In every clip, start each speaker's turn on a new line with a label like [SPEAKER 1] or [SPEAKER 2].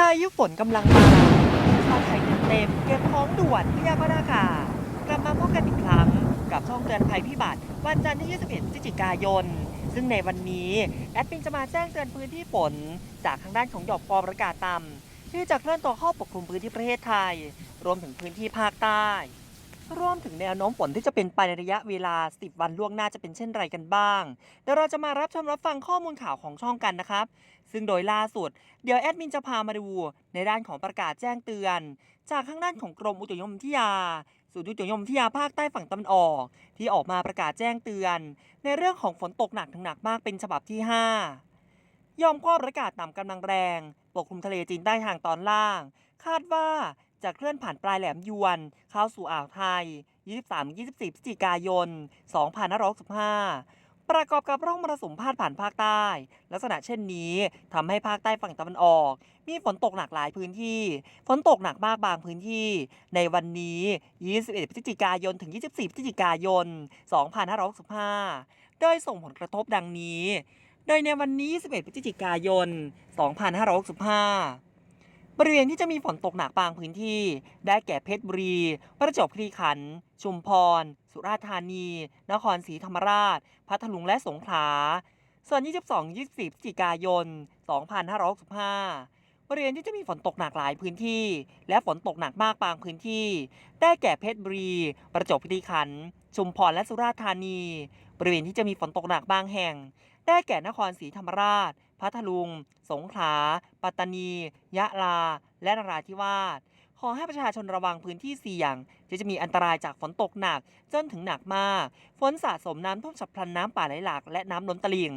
[SPEAKER 1] พายุฝนกำลังมาชาวไทยเต็มเก็บของด่วนพยากรณ์อากาศกลับมาพบกันอีกครั้ง กับช่องเตือนภัยพิบัติ วันจันทร์ที่ 21พฤศจิกายน ซึ่งในวันนี้แอดมินจะมาแจ้งเตือนพื้นที่ฝน จากทางด้านของหยอมความกดอากาศต่ำที่จะเคลื่อนตัวเข้าปกคลุมพื้นที่ประเทศไทย รวมถึงพื้นที่ภาคใต้ รวมถึงแนวโน้มฝนที่จะเป็นไปในระยะเวลา 10 วันล่วงหน้าจะเป็นเช่นไรกันบ้างเดี๋ยวเราจะมารับชมรับฟังข้อมูลข่าวของช่องกันนะครับ ซึ่งโดยล่าสุด เดี๋ยวแอดมินจะพามาดูในด้านของประกาศแจ้งเตือน จากข้างด้านของกรมอุตุนิยมวิทยาศูนย์อุตุนิยมวิทยาภาคใต้ฝั่งตะวันออก ที่ออกมาประกาศแจ้งเตือน ในเรื่องของฝนตกหนักถึงหนักมากเป็นฉบับที่ 5 ยอมความอากาศต่ำกำลังแรง ปกคลุมทะเลจีนใต้ทางตอนล่าง คาดว่า จะเคลื่อนผ่านปลายแหลมยวน เข้าสู่อ่าวไทย 23-24 พฤศจิกายน 2565 ประกอบกับร่องมรสุมพาดผ่านภาคใต้ ลักษณะเช่นนี้ทำให้ภาคใต้ฝั่งตะวันออก มีฝนตกหนักหลายพื้นที่ ฝนตกหนักมากบางพื้นที่ ในวันนี้ 21 พฤศจิกายน ถึง 24 พฤศจิกายน 2565 โดยส่งผลกระทบดังนี้ โดยในวันนี้21พฤศจิกายน 2565 บริเวณที่จะมีฝนตกหนักบางพื้นที่ ได้แก่เพชรบุรี ประจวบคีรีขันธ์ ชุมพร สุราษฎร์ธานี นครศรีธรรมราช พัทลุงและสงขลา ส่วน 22-24พฤศจิกายน 2565 บริเวณที่จะมีฝนตกหนักหลายพื้นที่ และฝนตกหนักมากบางพื้นที่ ได้แก่เพชรบุรี ประจวบคีรีขันธ์ ชุมพรและสุราษฎร์ธานี บริเวณที่จะมีฝนตกหนักบางแห่ง ได้แก่นครศรีธรรมราช พัทลุง สงขลา ปัตตานี ยะลา และนราธิวาส ขอให้ประชาชนระวังพื้นที่เสี่ยงที่จะมีอันตรายจากฝนตกหนักจนถึงหนักมาก ฝนสะสมน้ำท่วมฉับพลันน้ำป่าไหลหลากและน้ำล้นตลิ่ง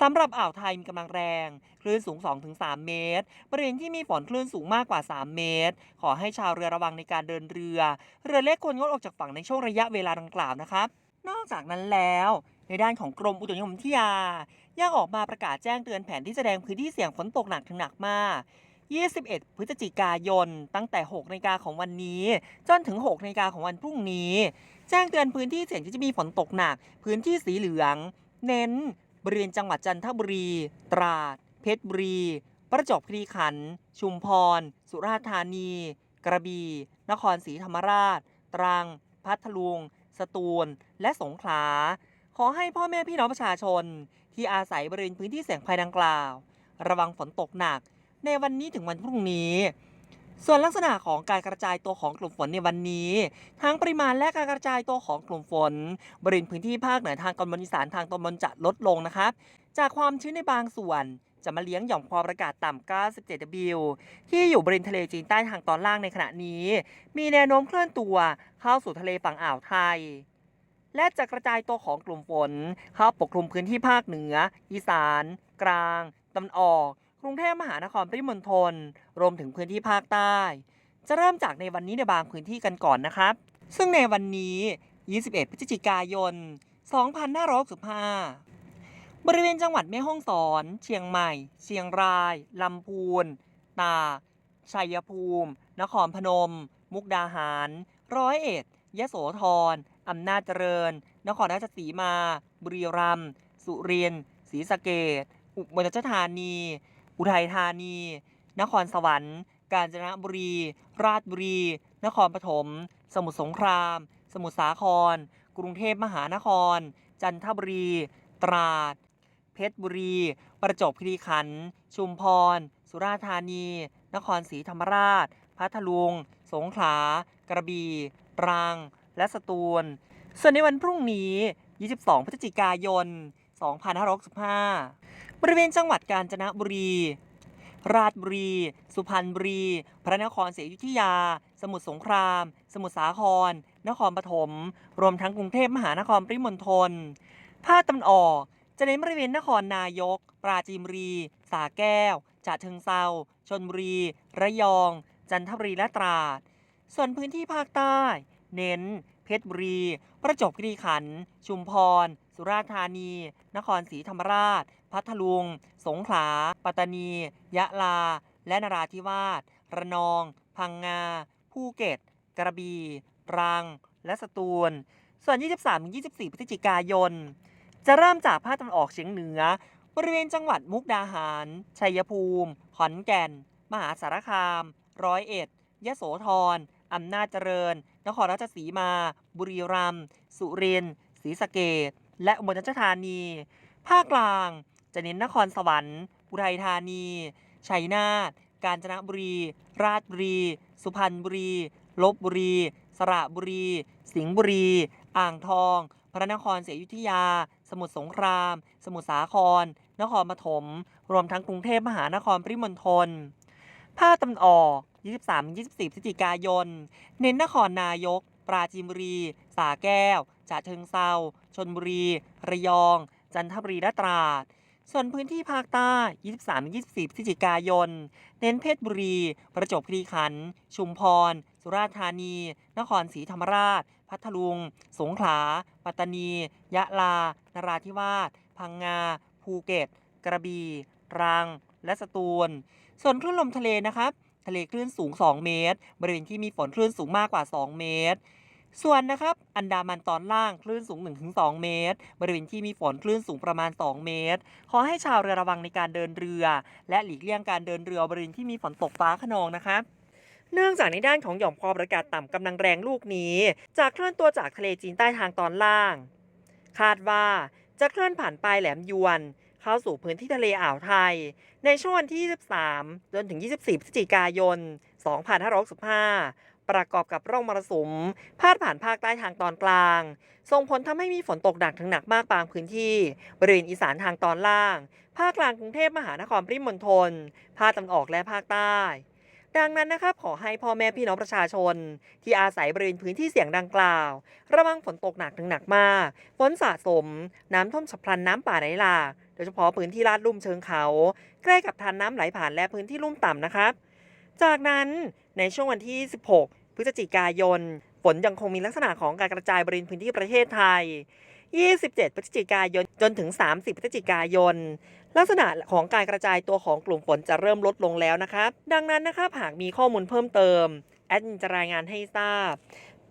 [SPEAKER 1] สำหรับอ่าวไทยมีกำลังแรง คลื่นสูง 2-3 เมตร บริเวณที่มีฝนคลื่นสูงมากกว่า 3 เมตร ขอให้ชาวเรือระวังในการเดินเรือ เรือเล็กควรงดออกจากฝั่งในช่วงระยะเวลาดังกล่าวนะครับ นอกจากนั้นแล้ว ในด้านของกรมอุตุนิยมวิทยายังออกมาประกาศแจ้งเตือนแผนที่แสดงพื้นที่เสี่ยงฝนตกหนักถึงหนักมาก 21 พฤศจิกายน ตั้งแต่ 6นาฬิกาของวันนี้ จนถึง 6นาฬิกาของวันพรุ่งนี้ แจ้งเตือนพื้นที่เสี่ยงที่จะมีฝนตกหนัก พื้นที่สีเหลือง เน้น บริเวณจังหวัดจันทบุรี ตราด เพชรบุรี ประจวบคีรีขันธ์ ชุมพร สุราษฎร์ธานี กระบี่ นครศรีธรรมราช ตรัง พัทลุง สตูล และสงขลา ขอให้พ่อแม่พี่น้องประชาชน ที่อาศัยบริเวณพื้นที่เสี่ยงภัยดังกล่าว ระวังฝนตกหนัก ในวันนี้ถึงวันพรุ่งนี้ ส่วนลักษณะของการกระจายตัวของกลุ่มฝนในวันนี้ ทั้งปริมาณและการกระจายตัวของกลุ่มฝน บริเวณพื้นที่ภาคเหนือทางตอนบนอีสานทางตอนบนจะลดลงนะครับ จากความชื้นในบางส่วนจะมาเลี้ยงหย่อมความอากาศต่ำ 97 w ที่อยู่บริเวณทะเลจีนใต้ทางตอนล่างในขณะนี้ มีแนวโน้มเคลื่อนตัวเข้าสู่ทะเลฝั่งอ่าวไทย และจะกระจายตัวของกลุ่มฝนเข้าปกคลุมพื้นที่ภาคเหนือ อีสาน กลางตะวันออก กรุงเทพมหานครปริมณฑลรวมถึงพื้นที่ภาคใต้ จะเริ่มจากในวันนี้ในบางพื้นที่กันก่อนนะครับ ซึ่งในวันนี้ 21 พฤศจิกายน 2565บริเวณจังหวัดแม่ฮ่องสอน เชียงใหม่ เชียงราย ลำพูน ตากชัยภูมิ นครพนม มุกดาหาร ร้อยเอ็ด ยโสธรอำนาจเจริญ นครราชสีมา บุรีรัมย์ สุรินทร์ ศรีสะเกษอุบลราชธานี อุทัยธานี นครสวรรค์ กาญจนบุรี ราชบุรี นครปฐม สมุทรสงคราม สมุทรสาคร กรุงเทพมหานคร จันทบุรี ตราด เพชรบุรี ประจวบคีรีขันธ์ ชุมพร สุราษฎร์ธานี นครศรีธรรมราช พัทลุง สงขลา กระบี่ ตรัง และสตูล ส่วนในวันพรุ่งนี้ 22 พฤศจิกายน 2565 บริเวณจังหวัดกาญจนบุรี ราชบุรี สุพรรณบุรี พระนครศรีอยุธยา สมุทรสงคราม สมุทรสาคร นครปฐม รวมทั้งกรุงเทพมหานครปริมณฑล ภาคตะวันออกจะเน้นบริเวณนครนายก ปราจีนบุรี สาแก้วฉะเชิงเซาชนบุรี ระยอง จันทบุรีและตราด ส่วนพื้นที่ภาคใต้ เน้น เพชรบุรี ประจวบคีรีขันธ์ชุมพร สุราษฎร์ธานี นครศรีธรรมราช พัทลุง สงขลา ปัตตานี ยะลา และนราธิวาส ระนอง พังงา ภูเก็ต กระบี่ตรัง และสตูล ส่วน 23-24 พฤศจิกายน จะเริ่มจากภาคตะวันออกเฉียงเหนือ บริเวณจังหวัดมุกดาหาร ชัยภูมิ ขอนแก่น มหาสารคาม ร้อยเอ็ด ยโสธรอำนาจเจริญ นครราชสีมา บุรีรัมย์ สุรินทร์ ศรีสะเกษและอุบลราชธานี ภาคกลาง จะเน้นนครสวรรค์อุทัยธานี ชัยนาท กาญจนบุรี ราชบุรี สุพรรณบุรี ลบบุรี สระบุรี สิงห์บุรี อ่างทอง พระนครศรีอยุธยา สมุทรสงคราม สมุทรสาคร นครปฐม รวมทั้งกรุงเทพมหานครปริมณฑล ภาคตะวันออก 23-24 พฤศจิกายน เน้นนครนายก ปราจีนบุรี สาแก้วฉะเชิงเซาชนบุรี ระยอง จันทบุรี และตราด ส่วนพื้นที่ภาคใต้ 23-24 พฤศจิกายน เน้นเพชรบุรี ประจวบคีรีขันธ์ ชุมพร สุราษฎร์ธานี นครศรีธรรมราช พัทลุง สงขลา ปัตตานี ยะลา นราธิวาส พังงา ภูเก็ต กระบี่ ตรัง และสตูล ส่วนคลื่นลมทะเลนะครับ ทะเลคลื่นสูง 2 เมตร บริเวณที่มีฝนคลื่นสูงมากกว่า 2 เมตร ส่วนนะครับอันดามันตอนล่างคลื่นสูง 1-2 เมตร บริเวณที่มีฝนคลื่นสูงประมาณ 2 เมตร ขอให้ชาวเรือระวังในการเดินเรือ และหลีกเลี่ยงการเดินเรือบริเวณที่มีฝนตกฟ้าขนองนะครับเนื่องจากในด้านของหย่อมความกดอากาศต่ำกำลังแรงลูกนี้จะเคลื่อนตัวจากทะเลจีนใต้ทางตอนล่าง คาดว่าจะเคลื่อนผ่านปลายแหลมยวน เข้าสู่พื้นที่ทะเลอ่าวไทย ในช่วงวันที่ 23 จนถึง 24 พฤศจิกายน 2565 ประกอบกับร่องมรสุม พาดผ่านภาคใต้ทางตอนกลาง ส่งผลทำให้มีฝนตกหนักถึงหนักมากบางพื้นที่ บริเวณอีสานทางตอนล่าง ภาคกลางกรุงเทพมหานครปริมณฑลภาคตะวันออกและภาคใต้ดังนั้นนะครับขอให้พ่อแม่พี่น้องประชาชน ที่อาศัยบริเวณพื้นที่เสี่ยงดังกล่าว ระวังฝนตกหนักถึงหนักมาก ฝนสะสม น้ำท่วมฉับพลันน้ำป่าไหลหลาก โดยเฉพาะพื้นที่ลาดลุ่มเชิงเขา ใกล้กับทานน้ำไหลผ่านและพื้นที่ลุ่มต่ำนะครับ จากนั้นในช่วงวันที่ 16 พฤศจิกายน ฝนยังคงมีลักษณะของการกระจายบริเวณพื้นที่ประเทศไทย 27 พฤศจิกายนจนถึง 30 พฤศจิกายน ลักษณะของการกระจายตัวของกลุ่มฝนจะเริ่มลดลงแล้วนะครับ ดังนั้นนะครับหากมีข้อมูลเพิ่มเติม แอดมินจะรายงานให้ทราบ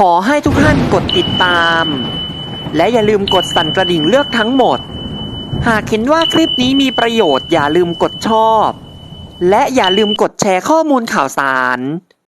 [SPEAKER 1] ขอให้ทุกท่านกดติดตาม และอย่าลืมกดสั่นกระดิ่งเลือกทั้งหมด หากเห็นว่าคลิปนี้มีประโยชน์อย่าลืมกดชอบ และอย่าลืมกดแชร์ข้อมูลข่าวสาร